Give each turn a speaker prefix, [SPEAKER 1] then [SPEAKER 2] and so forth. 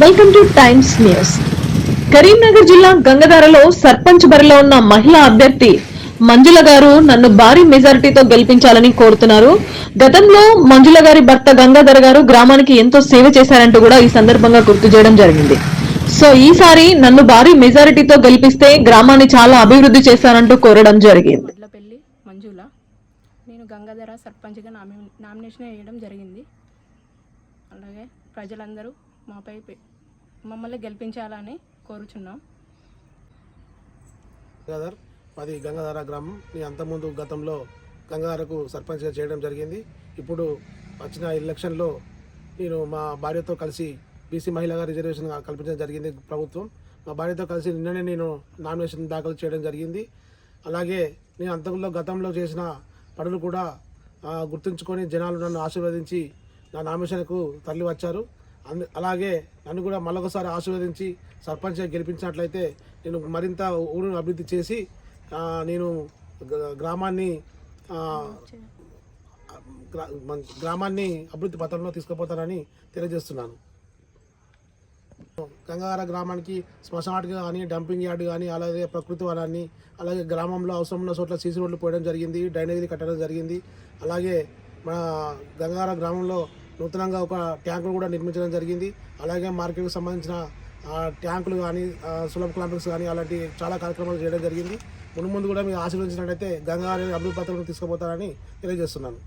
[SPEAKER 1] Welcome to Times News Karimnagar జిల్లా గంగధారలో సర్పంచ్ బరిలో ఉన్న మహిళా అభ్యర్థి మంజుల గారు నన్ను భారీ మెజారిటీతో గెలిపించాలని కోరుతున్నారు. గతంలో మంజుల గారి భర్త గంగాధర్ గారు గ్రామానికి ఎంతో సేవ చేశారంటూ కూడా ఈ సందర్భంగా గుర్తు చేయడం జరిగింది. సో ఈసారి నన్ను భారీ మెజారిటీతో గెలిపిస్తే గ్రామాన్ని చాలా అభివృద్ధి చేశానంటూ కోరడం జరిగింది.
[SPEAKER 2] మంజుల. నేను గంగాధర సర్పంచ్గా నామి నామినేషన్ వేయడం జరిగింది. అలాగే ప్రజలందరూ మాపై మమ్మల్ని గెలిపించాలని కోరుచున్నాం.
[SPEAKER 3] గంగాధర్ మాది గంగాధర గ్రామం. నేను అంతకుముందు గతంలో గంగాధరకు సర్పంచ్గా చేయడం జరిగింది. ఇప్పుడు వచ్చిన ఎలక్షన్లో నేను మా భార్యతో కలిసి బీసీ మహిళగా రిజర్వేషన్ కల్పించడం జరిగింది ప్రభుత్వం. మా భార్యతో కలిసి నిన్ననే నేను నామినేషన్ దాఖలు చేయడం జరిగింది. అలాగే నేను అంతకులో గతంలో చేసిన పనులు కూడా గుర్తుంచుకొని జనాలు నన్ను ఆశీర్వదించి నా నామినేషన్కు తరలి వచ్చారు అలాగే నన్ను కూడా మరొకసారి ఆశీర్వదించి సర్పంచ్గా గెలిపించినట్లయితే నేను మరింత ఊరును అభివృద్ధి చేసి నేను గ- గ్రామాన్ని గ్రామాన్ని అభివృద్ధి పథంలో తీసుకుపోతానని తెలియజేస్తున్నాను. గంగాధర గ్రామానికి శ్మశానాటికి కానీ డంపింగ్ యార్డ్ కానీ అలాగే ప్రకృతి వనాన్ని అలాగే గ్రామంలో అవసరం ఉన్న చోట్ల సీసీ రోడ్లు పోయడం జరిగింది డ్రైనేజీలు కట్టడం జరిగింది. అలాగే మన గంగాధర గ్రామంలో నూతనంగా ఒక ట్యాంకును కూడా నిర్మించడం జరిగింది. అలాగే మార్కెట్కి సంబంధించిన ట్యాంకులు కానీ సులభ కాంప్లెక్స్ కానీ అలాంటి చాలా కార్యక్రమాలు చేయడం జరిగింది. ముందు ముందు కూడా మీరు ఆశీర్వదించినట్టయితే గంగాధర అభివృద్ధి పత్రం తీసుకుపోతారని తెలియజేస్తున్నాను.